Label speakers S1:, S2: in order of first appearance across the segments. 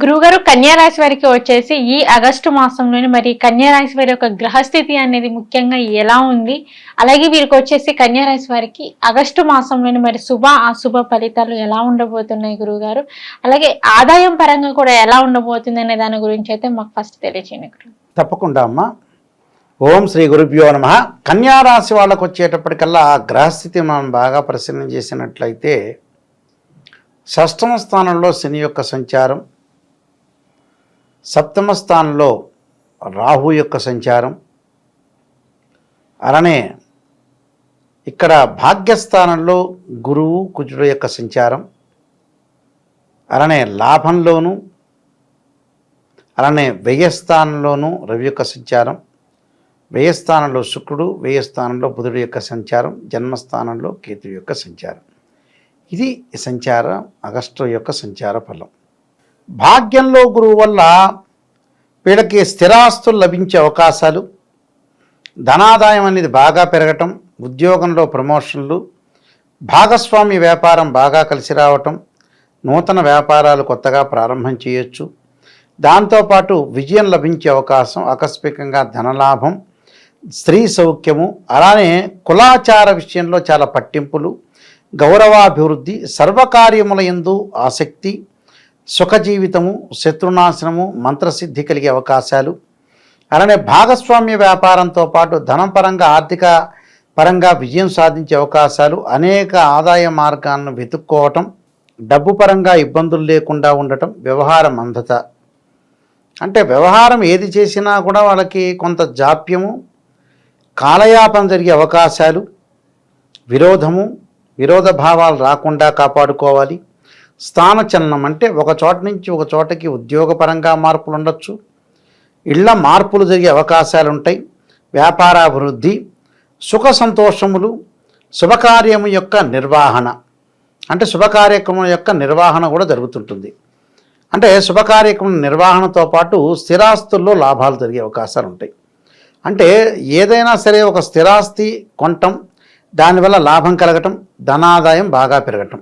S1: గురువుగారు కన్యారాశి వారికి వచ్చేసి ఈ ఆగస్టు మాసంలోని మరి కన్యారాశి వారి యొక్క గ్రహస్థితి అనేది ముఖ్యంగా ఎలా ఉంది? అలాగే వీరికి వచ్చేసి కన్యారాశి వారికి ఆగస్టు మాసంలోని మరి శుభ అశుభ ఫలితాలు ఎలా ఉండబోతున్నాయి గురువుగారు? అలాగే ఆదాయం పరంగా కూడా ఎలా ఉండబోతుంది అనే దాని గురించి అయితే మాకు ఫస్ట్ తెలియచేయండి గురు.
S2: తప్పకుండా అమ్మా. ఓం శ్రీ గురుభ్యో నమ. కన్యారాశి వాళ్ళకు వచ్చేటప్పటికల్లా ఆ గ్రహస్థితి మనం బాగా పరిశీలన చేసినట్లయితే షష్టమ స్థానంలో శని యొక్క సంచారం సప్తమ స్థానంలో రాహు యొక్క సంచారం. అలానే ఇక్కడ భాగ్యస్థానంలో గురువు కుజుడు యొక్క సంచారం. అలానే లాభంలోను అలానే వ్యయస్థానంలోను రవి యొక్క సంచారం. వ్యయస్థానంలో శుక్రుడు వ్యయస్థానంలో బుధుడు యొక్క సంచారం. జన్మస్థానంలో కేతు యొక్క సంచారం. ఇది సంచార సంచారం ఆగస్టు యొక్క సంచార ఫలం. భాగ్యంలో గురువు వల్ల వీళ్ళకి స్థిరాస్తులు లభించే అవకాశాలు ధనాదాయం అనేది బాగా పెరగటం ఉద్యోగంలో ప్రమోషన్లు భాగస్వామి వ్యాపారం బాగా కలిసి రావటం నూతన వ్యాపారాలు కొత్తగా ప్రారంభం చేయొచ్చు. దాంతోపాటు విజయం లభించే అవకాశం ఆకస్మికంగా ధనలాభం స్త్రీ సౌఖ్యము అలానే కులాచార విషయంలో చాలా పట్టింపులు గౌరవాభివృద్ధి సర్వకార్యముల ఎందు ఆసక్తి సుఖ జీవితము శత్రునాశనము మంత్రసిద్ధి కలిగే అవకాశాలు. అలానే భాగస్వామ్య వ్యాపారంతో పాటు ధనం పరంగా ఆర్థిక పరంగా విజయం సాధించే అవకాశాలు అనేక ఆదాయ మార్గాలను వెతుక్కోవటం డబ్బు పరంగా ఇబ్బందులు లేకుండా ఉండటం వ్యవహారం అందత అంటే వ్యవహారం ఏది చేసినా కూడా వాళ్ళకి కొంత జాప్యము కాలయాపన జరిగే అవకాశాలు విరోధము విరోధ భావాలు రాకుండా కాపాడుకోవాలి. స్థానచలనం అంటే ఒక చోట నుంచి ఒక చోటకి ఉద్యోగపరంగా మార్పులు ఉండొచ్చు. ఇళ్ళ మార్పులు జరిగే అవకాశాలు ఉంటాయి. వ్యాపారాభివృద్ధి సుఖ సంతోషములు శుభకార్యము యొక్క నిర్వహణ. అంటే శుభకార్యక్రమం యొక్క నిర్వహణ కూడా జరుగుతుంటుంది. అంటే శుభకార్యక్రమం నిర్వహణతో పాటు స్థిరాస్తుల్లో లాభాలు జరిగే అవకాశాలు ఉంటాయి. అంటే ఏదైనా సరే ఒక స్థిరాస్తి కొనటం దానివల్ల లాభం కలగటం ధనాదాయం బాగా పెరగటం.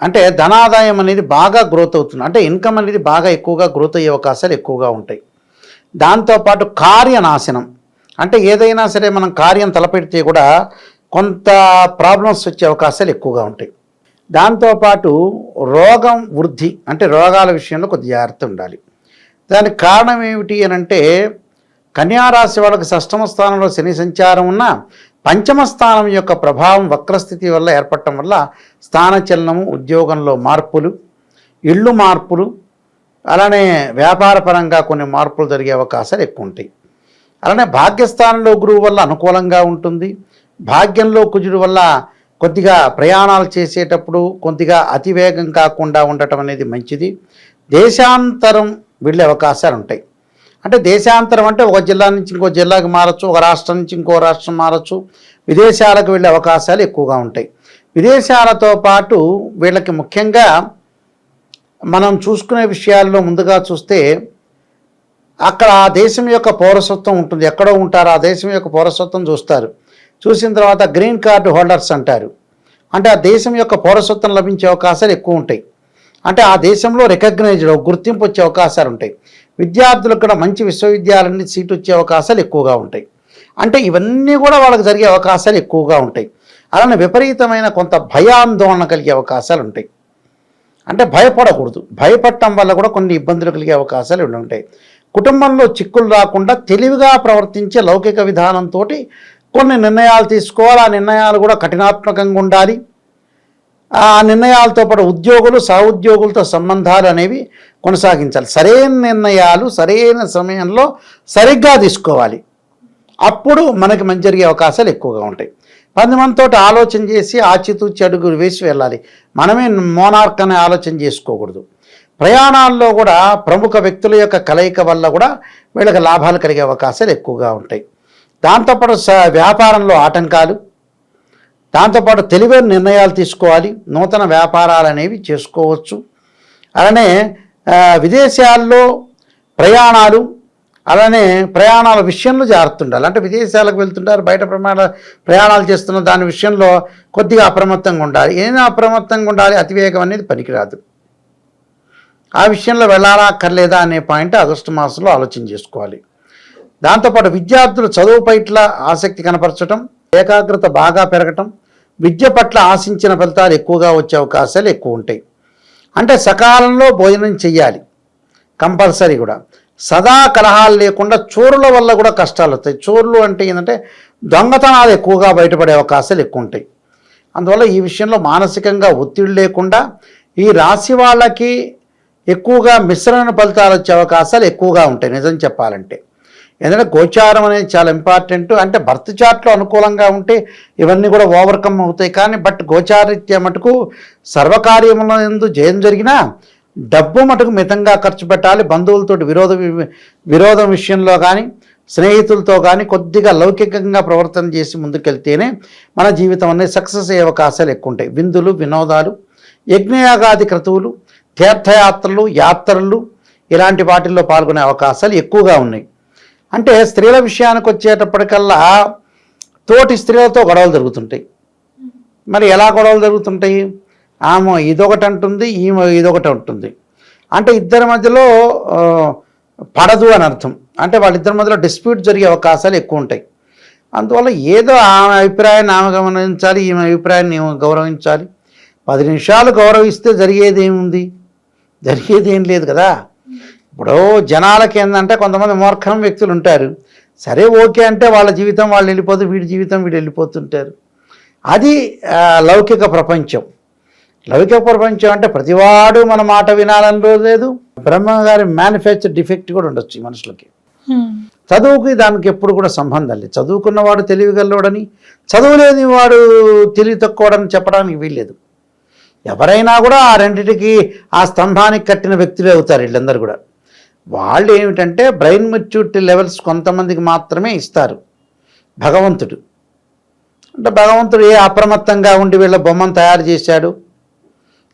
S2: అంటే ధనాదాయం అనేది బాగా గ్రోత్ అవుతుంది. అంటే ఇన్కమ్ అనేది బాగా ఎక్కువగా గ్రోత్ అయ్యే అవకాశాలు ఎక్కువగా ఉంటాయి. దాంతోపాటు కార్యనాశనం. అంటే ఏదైనా సరే మనం కార్యం తలపెడితే కూడా కొంత ప్రాబ్లమ్స్ వచ్చే అవకాశాలు ఎక్కువగా ఉంటాయి. దాంతోపాటు రోగం వృద్ధి అంటే రోగాల విషయంలో కొద్ది జాగ్రత్త ఉండాలి. దానికి కారణం ఏమిటి అని అంటే కన్యారాశి వాళ్ళకి షష్టమ స్థానంలో శని సంచారం ఉన్న పంచమ స్థానం యొక్క ప్రభావం వక్రస్థితి వల్ల ఏర్పడటం వల్ల స్థానచలనము ఉద్యోగంలో మార్పులు ఇళ్ళు మార్పులు అలానే వ్యాపారపరంగా కొన్ని మార్పులు జరిగే అవకాశాలు ఎక్కువ ఉంటాయి అలానే భాగ్యస్థానంలో గురువు వల్ల అనుకూలంగా ఉంటుంది. భాగ్యంలో కుజుడు వల్ల కొద్దిగా ప్రయాణాలు చేసేటప్పుడు కొద్దిగా అతివేగం కాకుండా ఉండటం అనేది మంచిది. దేశాంతరం వెళ్ళే అవకాశాలు ఉంటాయి అంటే దేశాంతరం అంటే ఒక జిల్లా నుంచి ఇంకో జిల్లాకి మారచ్చు ఒక రాష్ట్రం నుంచి ఇంకో రాష్ట్రం మారచ్చు. విదేశాలకు వెళ్ళే అవకాశాలు ఎక్కువగా ఉంటాయి. విదేశాలతో పాటు వీళ్ళకి ముఖ్యంగా మనం చూసుకునే విషయాల్లో ముందుగా చూస్తే అక్కడ ఆ దేశం యొక్క పౌరసత్వం ఉంటుంది. ఎక్కడో ఉంటారు ఆ దేశం యొక్క పౌరసత్వం చూస్తారు. చూసిన తర్వాత గ్రీన్ కార్డు హోల్డర్స్ అంటారు. అంటే ఆ దేశం యొక్క పౌరసత్వం లభించే అవకాశాలు ఎక్కువ ఉంటాయి. అంటే ఆ దేశంలో రికగ్నైజ్డ్ గుర్తింపు వచ్చే అవకాశాలు ఉంటాయి. విద్యార్థులకు కూడా మంచి విశ్వవిద్యాలయాన్ని సీట్ వచ్చే అవకాశాలు ఎక్కువగా ఉంటాయి. అంటే ఇవన్నీ కూడా వాళ్ళకి జరిగే అవకాశాలు ఎక్కువగా ఉంటాయి. అలానే విపరీతమైన కొంత భయాందోళన కలిగే అవకాశాలు ఉంటాయి. అంటే భయపడకూడదు. భయపడటం వల్ల కూడా కొన్ని ఇబ్బందులు కలిగే అవకాశాలు ఉంటాయి. కుటుంబంలో చిక్కులు రాకుండా తెలివిగా ప్రవర్తించే లౌకిక విధానంతో కొన్ని నిర్ణయాలు తీసుకోవాలి. ఆ నిర్ణయాలు కూడా కఠినాత్మకంగా ఉండాలి. ఆ నిర్ణయాలతో పాటు ఉద్యోగులు సహోద్యోగులతో సంబంధాలు అనేవి కొనసాగించాలి. సరైన నిర్ణయాలు సరైన సమయంలో సరిగ్గా తీసుకోవాలి. అప్పుడు మనకి మంచి జరిగే అవకాశాలు ఎక్కువగా ఉంటాయి. పది మందితో ఆలోచన చేసి ఆచితూచి అడుగులు వేసి వెళ్ళాలి. మనమే మోనార్క్ అనే ఆలోచన చేసుకోకూడదు. ప్రయాణాల్లో కూడా ప్రముఖ వ్యక్తుల యొక్క కలయిక వల్ల కూడా వీళ్ళకి లాభాలు కలిగే అవకాశాలు ఎక్కువగా ఉంటాయి. దాంతోపాటు స వ్యాపారంలో ఆటంకాలు దాంతోపాటు తెలివైన నిర్ణయాలు తీసుకోవాలి. నూతన వ్యాపారాలు అనేవి చేసుకోవచ్చు. అలానే విదేశాల్లో ప్రయాణాలు అలానే ప్రయాణాల విషయంలో జాగ్రత్త ఉండాలి అంటే విదేశాలకు వెళ్తుంటారు బయట ప్రమాణ ప్రయాణాలు చేస్తున్న దాని విషయంలో కొద్దిగా అప్రమత్తంగా ఉండాలి. ఏదైనా అప్రమత్తంగా ఉండాలి అతివేగం అనేది పనికిరాదు. ఆ విషయంలో వెళ్ళాలా అక్కర్లేదా అనే పాయింట్ ఆగస్టు మాసంలో ఆలోచన చేసుకోవాలి. దాంతోపాటు విద్యార్థులు చదువు పట్ల ఆసక్తి కనపరచడం ఏకాగ్రత బాగా పెరగటం విద్య పట్ల ఆశించిన ఫలితాలు ఎక్కువగా వచ్చే అవకాశాలు ఎక్కువ ఉంటాయి. అంటే సకాలంలో భోజనం చెయ్యాలి. కంపల్సరీ కూడా. సదా కలహాలు లేకుండా చోరుల వల్ల కూడా కష్టాలు వస్తాయి. చోరులు అంటే ఏంటంటే దొంగతనాలు ఎక్కువగా బయటపడే అవకాశాలు ఎక్కువ ఉంటాయి. అందువల్ల ఈ విషయంలో మానసికంగా ఒత్తిడి లేకుండా ఈ రాశి వాళ్ళకి ఎక్కువగా మిశ్రమైన ఫలితాలు వచ్చే అవకాశాలు ఎక్కువగా ఉంటాయి. నిజం చెప్పాలంటే. ఎందుకంటే గోచారం అనేది చాలా ఇంపార్టెంట్. అంటే బర్త్ చార్ట్లో అనుకూలంగా ఉంటే ఇవన్నీ కూడా ఓవర్కమ్ అవుతాయి. కానీ బట్ గోచారిత్య మటుకు సర్వకార్యంలో ఎందు జయం జరిగినా డబ్బు మటుకు మితంగా ఖర్చు పెట్టాలి. బంధువులతోటి విరోధ విరోధం విషయంలో కానీ స్నేహితులతో కానీ కొద్దిగా లౌకికంగా ప్రవర్తన చేసి ముందుకెళ్తేనే మన జీవితం అనేది సక్సెస్ అయ్యే అవకాశాలు ఎక్కువ ఉంటాయి. విందులు వినోదాలు యజ్ఞయాగాది క్రతువులు తీర్థయాత్రలు యాత్రలు ఇలాంటి వాటిల్లో పాల్గొనే అవకాశాలు ఎక్కువగా ఉన్నాయి. అంటే స్త్రీల విషయానికి వచ్చేటప్పటికల్లా తోటి స్త్రీలతో గొడవలు జరుగుతుంటాయి. మరి ఎలా గొడవలు జరుగుతుంటాయి? ఆమె ఇదొకటి అంటుంది ఈమె ఇదొకటి ఉంటుంది అంటే ఇద్దరి మధ్యలో పడదు అని అర్థం. అంటే వాళ్ళిద్దరి మధ్యలో డిస్ప్యూట్ జరిగే అవకాశాలు ఎక్కువ ఉంటాయి. అందువల్ల ఏదో ఆమె అభిప్రాయాన్ని ఆమె గమనించాలి ఈమె అభిప్రాయాన్ని గౌరవించాలి. పది నిమిషాలు గౌరవిస్తే జరిగేది ఏముంది జరిగేది ఏం లేదు కదా? ఇప్పుడు జనాలకి ఏంటంటే కొంతమంది మూర్ఖం వ్యక్తులు ఉంటారు. సరే ఓకే అంటే వాళ్ళ జీవితం వాళ్ళు వెళ్ళిపోతూ వీడి జీవితం వీడు వెళ్ళిపోతుంటారు. అది లౌకిక ప్రపంచం. లౌకిక ప్రపంచం అంటే ప్రతివాడు మన మాట వినాలని రోజు లేదు. బ్రహ్మ గారి మేనిఫెస్చర్ డిఫెక్ట్ కూడా ఉండొచ్చు ఈ మనుషులకి. చదువుకి దానికి ఎప్పుడు కూడా సంబంధం లేదు. చదువుకున్నవాడు తెలివిగలవాడని చదువులేని వాడు తెలివి తక్కువడని చెప్పడానికి వీల్లేదు. ఎవరైనా కూడా ఆ రెండిటికి ఆ స్తంభానికి కట్టిన వ్యక్తులే అవుతారు వీళ్ళందరూ కూడా. వాళ్ళు ఏమిటంటే బ్రెయిన్ మెచ్యూరిటీ లెవెల్స్ కొంతమందికి మాత్రమే ఇస్తారు. భగవంతుడు. అంటే భగవంతుడు ఏ అప్రమత్తంగా ఉండి వీళ్ళ బొమ్మను తయారు చేశాడు?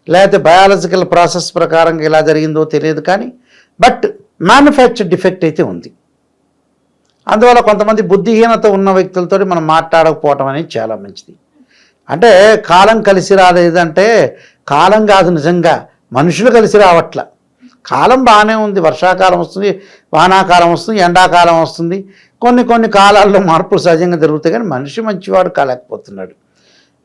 S2: లేకపోతే బయాలజికల్ ప్రాసెస్ ప్రకారం ఇలా జరిగిందో తెలియదు కానీ బట్ మ్యానుఫ్యాక్చర్ డిఫెక్ట్ అయితే ఉంది. అందువల్ల కొంతమంది బుద్ధిహీనత ఉన్న వ్యక్తులతో మనం మాట్లాడకపోవటం అనేది చాలా మంచిది. అంటే కాలం కలిసి రాలేదంటే కాలం కాదు నిజంగా. మనుషులు కలిసి రావట్ల. కాలం బాగానే ఉంది వర్షాకాలం వస్తుంది వానాకాలం వస్తుంది ఎండాకాలం వస్తుంది. కొన్ని కొన్ని కాలాల్లో మార్పులు సహజంగా జరుగుతాయి కానీ మనిషి మంచివాడు కాలేకపోతున్నాడు.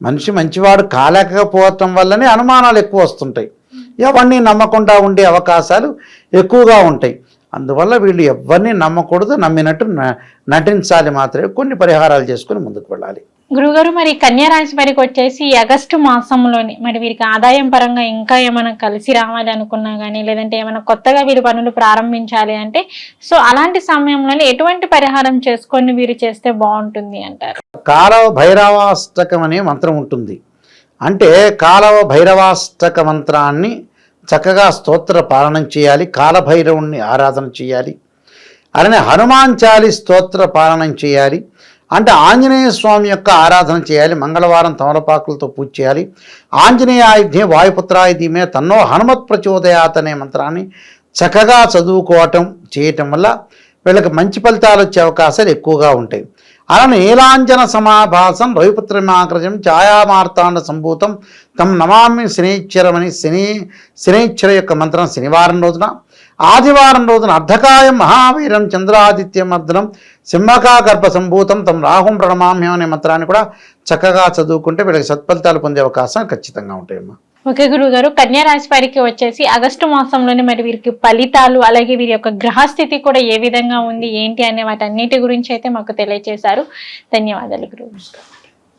S2: మనిషి మంచివాడు కాలేకపోవటం వల్లనే అనుమానాలు ఎక్కువ వస్తుంటాయి. ఎవరిని నమ్మకుండా ఉండే అవకాశాలు ఎక్కువగా ఉంటాయి. అందువల్ల వీళ్ళు ఎవరిని నమ్మకూడదు నమ్మినట్టు న- నటించాలి మాత్రమే. కొన్ని పరిహారాలు చేసుకుని ముందుకు వెళ్ళాలి.
S1: గురుగారు మరి కన్యారాశి వారికి వచ్చేసి ఆగస్టు మాసంలోని మరి వీరికి ఆదాయం పరంగా ఇంకా ఏమైనా కలిసి రావాలి అనుకున్నా కానీ లేదంటే ఏమైనా కొత్తగా వీరు పనులు ప్రారంభించాలి అంటే సో అలాంటి సమయంలోనే ఎటువంటి పరిహారం చేసుకొని వీరు చేస్తే బాగుంటుంది అంటారు.
S2: కాలవ భైరవాష్టకం అనే మంత్రం ఉంటుంది. అంటే కాలవ భైరవాష్టక మంత్రాన్ని చక్కగా స్తోత్ర పాలనం చేయాలి కాలభైరవుణ్ణి ఆరాధన చేయాలి అలానే హనుమాన్ చాలి స్తోత్ర పాలనం చేయాలి అంటే ఆంజనేయ స్వామి యొక్క ఆరాధన చేయాలి మంగళవారం తమలపాకులతో పూజ చేయాలి. ఆంజనేయాయుధ్యే వాయుపుత్రాయుధ్యమే తన్నో హనుమత్ ప్రచోదయాత్ అనే మంత్రాన్ని చక్కగా చదువుకోవటం చేయటం వల్ల వీళ్ళకి మంచి ఫలితాలు వచ్చే అవకాశాలు ఎక్కువగా ఉంటాయి. అలానే నీలాంజన సమాభాసం రవిపుత్రమాగ్రజం ఛాయామార్తాండ సంభూతం తమ నమామి శనీశ్వరమని శని శనీశ్వర యొక్క మంత్రం శనివారం రోజున ఆదివారం రోజున అర్ధకాయం మహావీరం చంద్రాదిత్య మద్రం సింహకా గర్భ సంభూతం తమ రాహుం ప్రణమామ్యం అనే మంత్రాన్ని కూడా చక్కగా చదువుకుంటే వీళ్ళకి సత్ఫలితాలు పొందే అవకాశం ఖచ్చితంగా ఉంటాయమ్మా.
S1: ఓకే గురువు గారు కన్యా రాశి వారికి వచ్చేసి ఆగస్టు మాసంలోనే మరి వీరికి ఫలితాలు అలాగే వీరి యొక్క గ్రహస్థితి కూడా ఏ విధంగా ఉంది ఏంటి అనే వాటన్నిటి గురించి అయితే మాకు తెలియజేశారు ధన్యవాదాలు గురువు